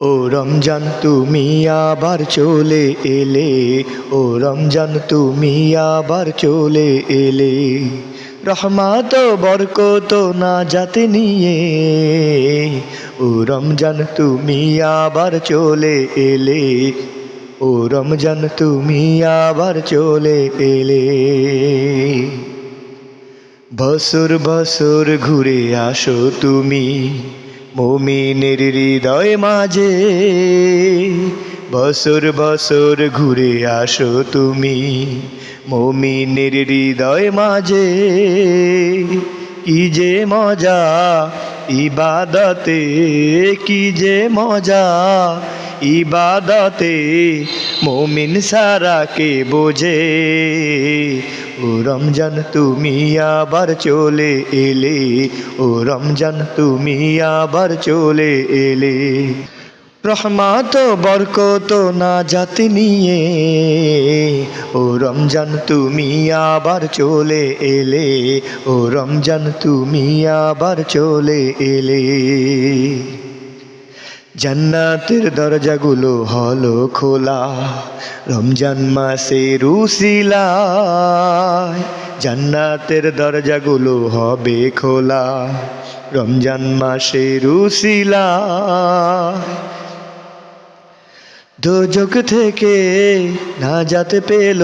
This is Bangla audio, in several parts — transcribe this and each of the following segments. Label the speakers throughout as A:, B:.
A: ও রমজান, তুমি আবার চলে এলে। ও রমজান, তুমি আবার চলে এলে। রহমাত বরকত না যাতে নিয়ে। ও রমজান, তুমি আবার চলে এলে। ও রমজান, তুমি আবার চলে এলে। বছর বছর ঘুরে আসো তুমি। মমিনের হৃদয় মাঝে, বছর বছর ঘুরে আসো তুমি। মমিনের হৃদয় মাঝে, কি যে মজা, ইবাদতে কি যে মজা ইবাদতে মমিন সারা কে বোঝে? ও রমজান, তুমি আবার চলে এলে। ও রমজান, তুমি আবার চলে এলে। রহমাত বরকত না জাতি নিয়ে। ও রমজান, তুমি আবার চলে এলে। ও রমজান, তুমি আবার চলে এলে। জান্নাতের দরজাগুলো হলো খোলা। রমজান মাসে রুসিলায় জান্নাতের দরজাগুলো হবে খোলা। রমজান মাসে রুসিলায় দোজক থেকে না যাতে পেল।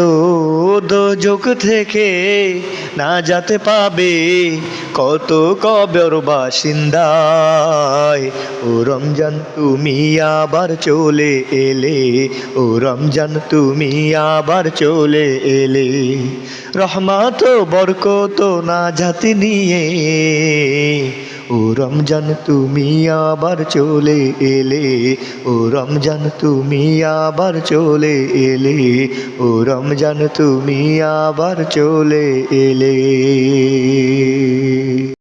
A: দোজক থেকে না যাতে পাবে কত কবর বাসিন্দায়। ও রমজান, তুমি আবার চলে এলে। ও রমজান, তুমি আবার চলে এলে। রহমাত বরকত না জাতি নিয়ে ও রমজান, তুমি আবার চলে এলে। ও রমজান, তুমি আবার চলে এলে। ও রমজান, তুমি আবার চলে এলে।